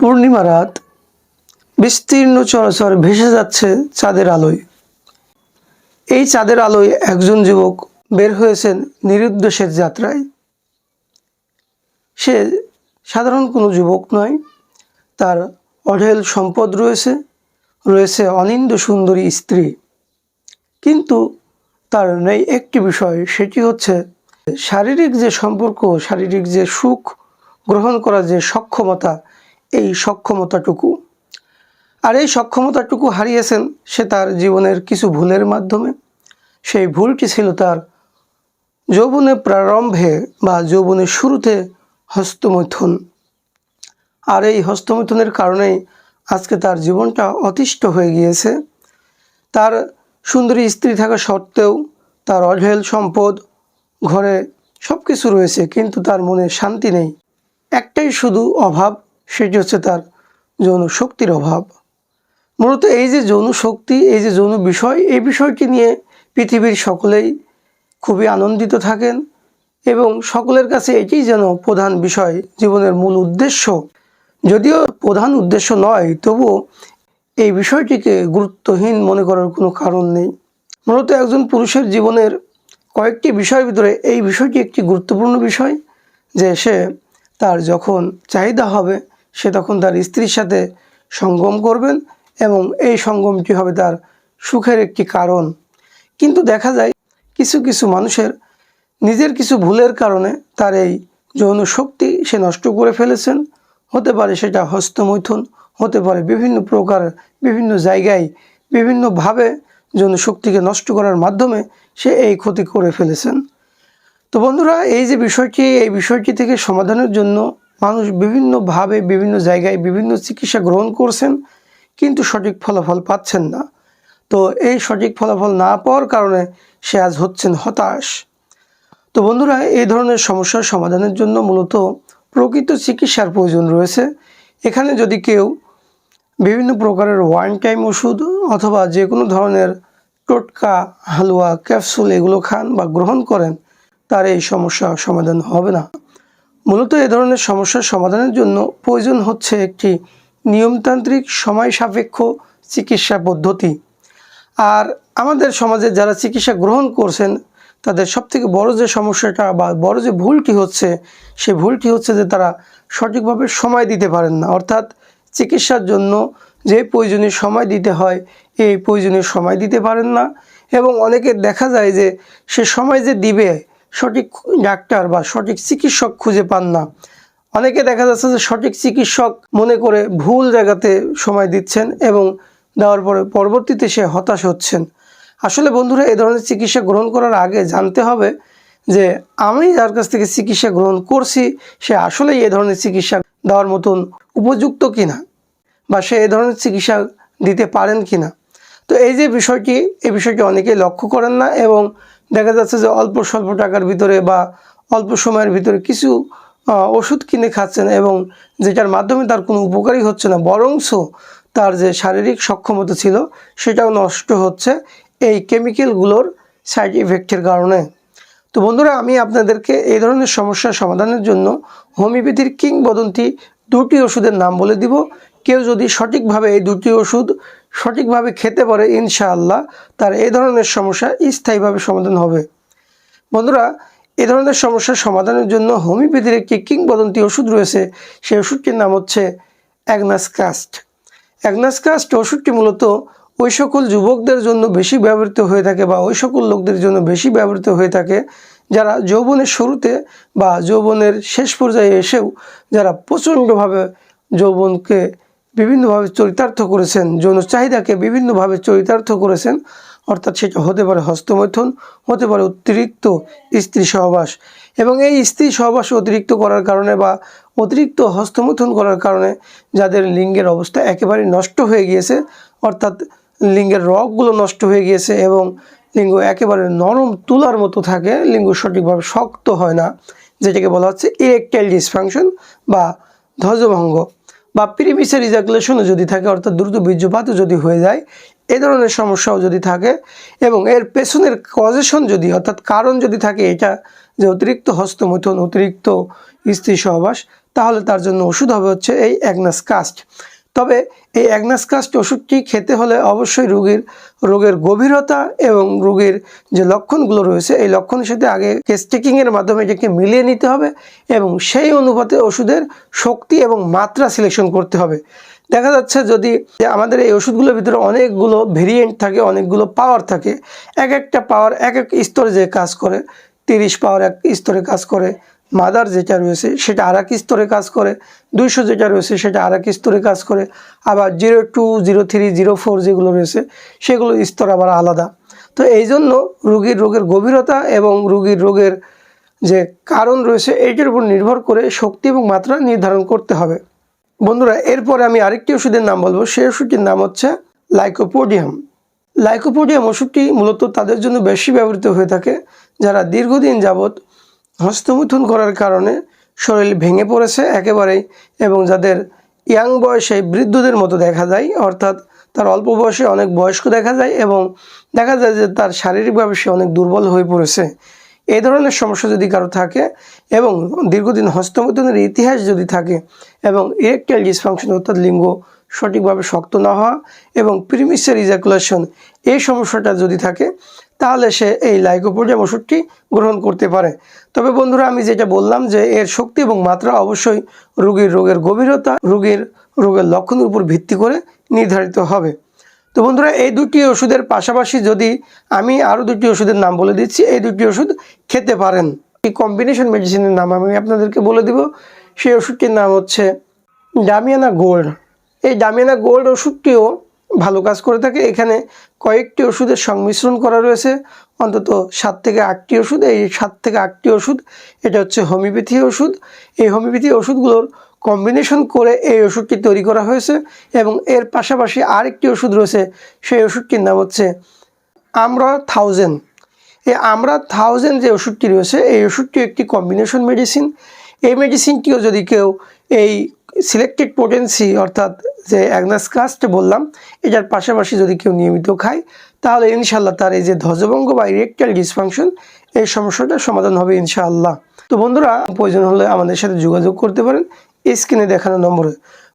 পূর্ণিমা রাত বিস্তীর্ণ চরাচর ভেসে যাচ্ছে চাঁদের আলোয়। এই চাঁদের আলোয় একজন যুবক বের হয়েছেন নিরুদ্দেশের যাত্রায়। সে সাধারণ কোনো যুবক নয়, তার অঢেল সম্পদ রয়েছে রয়েছে অনিন্দ সুন্দরী স্ত্রী। কিন্তু তার নেই একটি বিষয়, সেটি হচ্ছে শারীরিক যে সম্পর্ক, শারীরিক যে সুখ গ্রহণ করার যে সক্ষমতা এই সক্ষমতাটুকু। আর এই সক্ষমতাটুকু হারিয়েছেন সে তার জীবনের কিছু ভুলের মাধ্যমে। সেই ভুলটি ছিল তার যৌবনে প্রারম্ভে বা যৌবনের শুরুতে হস্তমৈথুন। আর এই হস্তমৈথুনের কারণেই আজকে তার জীবনটা অতিষ্ঠ হয়ে গিয়েছে। তার সুন্দরী স্ত্রী থাকা সত্ত্বেও তার অঢেল সম্পদ, ঘরে সব কিছু রয়েছে, কিন্তু তার মনে শান্তি নেই। একটাই শুধু অভাব সেটি হচ্ছে তার যৌন শক্তির অভাব। মূলত এই যে যৌন শক্তি, এই যে যৌন বিষয়, এই বিষয়টি নিয়ে পৃথিবীর সকলেই খুবই আনন্দিত থাকেন এবং সকলের কাছে এটিই যেন প্রধান বিষয় জীবনের মূল উদ্দেশ্য। যদিও প্রধান উদ্দেশ্য নয়, তবুও এই বিষয়টিকে গুরুত্বহীন মনে করার কোনো কারণ নেই। মূলত একজন পুরুষের জীবনের কয়েকটি বিষয়ের ভিতরে এই বিষয়টি একটি গুরুত্বপূর্ণ বিষয়, যে সে তার যখন চাহিদা হবে সে তখন তার স্ত্রীর সাথে সঙ্গম করবেন এবং এই সঙ্গমটি হবে তার সুখের একটি কারণ। কিন্তু দেখা যায় কিছু কিছু মানুষের নিজের কিছু ভুলের কারণে তার এই যৌন শক্তি সে নষ্ট করে ফেলেছেন। হতে পারে সেটা হস্তমৈথুন, হতে পারে বিভিন্ন প্রকার, বিভিন্ন জায়গায় বিভিন্নভাবে যৌন শক্তিকে নষ্ট করার মাধ্যমে সে এই ক্ষতি করে ফেলেছেন। তো বন্ধুরা, এই যে বিষয়টি, এই বিষয়টি থেকে সমাধানের জন্য মানুষ বিভিন্নভাবে, বিভিন্ন জায়গায় বিভিন্ন চিকিৎসা গ্রহণ করছেন, কিন্তু সঠিক ফলাফল পাচ্ছেন না। তো এই সঠিক ফলাফল না পাওয়ার কারণে সে আজ হচ্ছেন হতাশ। তো বন্ধুরা, এই ধরনের সমস্যার সমাধানের জন্য মূলত প্রকৃত চিকিৎসার প্রয়োজন রয়েছে। এখানে যদি কেউ বিভিন্ন প্রকারের ওয়ান টাইম ওষুধ অথবা যে কোনো ধরনের টোটকা, হালুয়া, ক্যাপসুল এগুলো খান বা গ্রহণ করেন, তার এই সমস্যা সমাধান হবে না। মূলত এ ধরনের সমস্যার সমাধানের জন্য প্রয়োজন হচ্ছে একটি নিয়মতান্ত্রিক সময় সাপেক্ষ চিকিৎসা পদ্ধতি। আর আমাদের সমাজে যারা চিকিৎসা গ্রহণ করছেন, তাদের সবথেকে বড় যে সমস্যাটা বা বড় যে ভুলটি হচ্ছে, সে ভুলটি হচ্ছে যে তারা সঠিকভাবে সময় দিতে পারেন না। অর্থাৎ চিকিৎসার জন্য যে প্রয়োজনীয় সময় দিতে হয়, এই প্রয়োজনীয় সময় দিতে পারেন না। এবং অনেকে দেখা যায় যে সে সময় যে দিবে সঠিক ডাক্তার বা সঠিক চিকিৎসক খুঁজে পান না। অনেকে দেখা যাচ্ছে যে সঠিক চিকিৎসক মনে করে ভুল জায়গাতে সময় দিচ্ছেন এবং দেওয়ার পরে পরবর্তীতে সে হতাশ হচ্ছেন। আসলে বন্ধুরা, এই ধরনের চিকিৎসা গ্রহণ করার আগে জানতে হবে যে আমি যার কাছ থেকে চিকিৎসা গ্রহণ করছি, সে আসলেই এ ধরনের চিকিৎসা দেওয়ার মতন উপযুক্ত কিনা বা সে এ ধরনের চিকিৎসা দিতে পারেন কিনা। তো এই যে বিষয়টি, এই বিষয়টি অনেকেই লক্ষ্য করেন না এবং দেখা যাচ্ছে যে অল্প স্বল্প টাকার ভিতরে বা অল্প সময়ের ভিতরে কিছু ওষুধ কিনে খাচ্ছেন এবং যেটার মাধ্যমে তার কোনো উপকারই হচ্ছে না বরংশ তার যে শারীরিক সক্ষমতা ছিল সেটাও নষ্ট হচ্ছে এই কেমিক্যালগুলোর সাইড ইফেক্টের কারণে। তো বন্ধুরা, আমি আপনাদেরকে এই ধরনের সমস্যার সমাধানের জন্য হোমিওপ্যাথির কিংবদন্তি দুটি ওষুধের নাম বলে দিব। কেউ যদি সঠিকভাবে এই দুটি ওষুধ সঠিকভাবে খেতে পারে, ইনশাআল্লাহ তার এই ধরনের সমস্যা স্থায়ীভাবে সমাধান হবে। বন্ধুরা, এ ধরনের সমস্যার সমাধানের জন্য হোমিওপ্যাথির একটি কিংবদন্তি ওষুধ রয়েছে। সেই ওষুধটির নাম হচ্ছে অ্যাগনাসকাস্ট। অ্যাগনাসকাস্ট ওষুধটি মূলত ওই সকল যুবকদের জন্য বেশি ব্যবহৃত হয়ে থাকে বা ওই সকল লোকদের জন্য বেশি ব্যবহৃত হয়ে থাকে, যারা যৌবনের শুরুতে বা যৌবনের শেষ পর্যায়ে এসেও, যারা প্রচণ্ডভাবে যৌবনকে বিভিন্নভাবে চরিতার্থ করেছেন, যৌন চাহিদাকে বিভিন্নভাবে চরিতার্থ করেছেন, অর্থাৎ সেটা হতে পারে হস্তমৈথুন, হতে পারে অতিরিক্ত স্ত্রী সহবাস। এবং এই স্ত্রী সহবাস অতিরিক্ত করার কারণে বা অতিরিক্ত হস্তমৈথুন করার কারণে যাদের লিঙ্গের অবস্থা একেবারে নষ্ট হয়ে গিয়েছে, অর্থাৎ লিঙ্গের রগগুলো নষ্ট হয়ে গিয়েছে এবং লিঙ্গ একেবারে নরম তুলার মতো থাকে, লিঙ্গ সঠিকভাবে শক্ত হয় না, যেটাকে বলা হচ্ছে ইরেকটাইল ডিসফাংশন বা ধ্বজভঙ্গ। বা প্রিমিসের ইজাকুলেশনও যদি থাকে, অর্থাৎ দ্রুত বীর্যপাতও যদি হয়ে যায়, এ ধরনের সমস্যাও যদি থাকে এবং এর পেছনের কজেশন যদি, অর্থাৎ কারণ যদি থাকে, এটা যে অতিরিক্ত হস্তমৈথুন, অতিরিক্ত স্ত্রী সহবাস, তাহলে তার জন্য ওষুধ হবে হচ্ছে এই অ্যাগনাস কাস্ট তবে এই অ্যাগনাস কাস্ট ওষুধটি খেতে হলে অবশ্যই রোগীর, রোগের গভীরতা এবং রোগীর যে লক্ষণগুলো রয়েছে, এই লক্ষণের সাথে আগে কেস টেকিংয়ের মাধ্যমে এটাকে মিলিয়ে নিতে হবে এবং সেই অনুপাতে ওষুধের শক্তি এবং মাত্রা সিলেকশন করতে হবে। দেখা যাচ্ছে যদি আমাদের এই ওষুধগুলোর ভিতরে অনেকগুলো ভেরিয়েন্ট থাকে, অনেকগুলো পাওয়ার থাকে, এক একটা পাওয়ার এক এক স্তরে যে কাজ করে, তিরিশ পাওয়ার এক স্তরে কাজ করে মাদার যেটা রয়েছে সেটা আর এক স্তরে কাজ করে, দুইশো যেটা রয়েছে সেটা আর এক স্তরে কাজ করে, আবার zero two, zero three, zero four যেগুলো রয়েছে সেগুলো স্তর আবার আলাদা। তো এই জন্য রুগীর রোগের গভীরতা এবং রুগীর রোগের যে কারণ রয়েছে এইটার উপর নির্ভর করে শক্তি এবং মাত্রা নির্ধারণ করতে হবে। বন্ধুরা, এরপরে আমি আরেকটি ওষুধের নাম বলব সেই ওষুধটির নাম হচ্ছে লাইকোপোডিয়াম। লাইকোপোডিয়াম ওষুধটি মূলত তাদের জন্য বেশি ব্যবহৃত হয়ে থাকে যারা দীর্ঘদিন যাবৎ হস্তমৈথুন করার কারণে শরীর ভেঙে পড়েছে একেবারেই এবং যাদের ইয়াং বয়সে বৃদ্ধদের মতো দেখা যায়, অর্থাৎ তার অল্প বয়সে অনেক বয়স্ক দেখা যায় এবং দেখা যায় যে তার শারীরিকভাবে সে অনেক দুর্বল হয়ে পড়েছে। এই ধরনের সমস্যা যদি কারও থাকে এবং দীর্ঘদিন হস্তমৈথুনের ইতিহাস যদি থাকে এবং ইরেকটাইল ডিসফাংশন অর্থাৎ লিঙ্গ সঠিকভাবে শক্ত না হওয়া এবং প্রিমিসার ইজাকুলেশন এই সমস্যাটা যদি থাকে তাহলে সে এই লাইকোপোডিয়াম ওষুধটি গ্রহণ করতে পারে। তবে বন্ধুরা, আমি যেটা বললাম যে এর শক্তি এবং মাত্রা অবশ্যই রোগীর রোগের গভীরতা, রোগীর রোগের লক্ষণের উপর ভিত্তি করে নির্ধারিত হবে। তো বন্ধুরা, এই দুটি ওষুধের পাশাপাশি যদি আমি আরও দুটি ওষুধের নাম বলে দিচ্ছি, এই দুটি ওষুধ খেতে পারেন। এই কম্বিনেশন মেডিসিনের নাম আমি আপনাদেরকে বলে দিব। সেই ওষুধটির নাম হচ্ছে ডামিয়ানা গোল্ড এই ডামিয়ানা গোল্ড ওষুধটিও ভালো কাজ করে থাকে। এখানে কয়েকটি ওষুধের সংমিশ্রণ করা রয়েছে। অন্তত সাত থেকে আটটি ওষুধ। এই সাত থেকে আটটি ওষুধ, এটা হচ্ছে হোমিওপ্যাথি ওষুধ। এই হোমিওপ্যাথি ওষুধগুলোর কম্বিনেশন করে এই ওষুধটি তৈরি করা হয়েছে এবং এর পাশাপাশি আরেকটি ওষুধ রয়েছে, সেই ওষুধটির নাম হচ্ছে আমরা থাউজেন্ড এই আমরা থাউজেন্ড যে ওষুধটি রয়েছে, এই ওষুধটি একটি কম্বিনেশন মেডিসিন। এই মেডিসিনটিও যদি কেউ এই সিলেক্টেড পোটেন্সি অর্থাৎ যে অ্যাগনাস কাস্ট বললাম, এটার পাশাপাশি যদি কেউ নিয়মিত খায়, তাহলে ইনশাল্লাহ তার এই যে ধ্বজভঙ্গ বা ইরেকটাল ডিসফাংশন এই সমস্যাটা সমাধান হবে ইনশাআল্লাহ। তো বন্ধুরা, প্রয়োজন হলে আমাদের সাথে যোগাযোগ করতে পারেন। স্ক্রিনে দেখানো নম্বরে।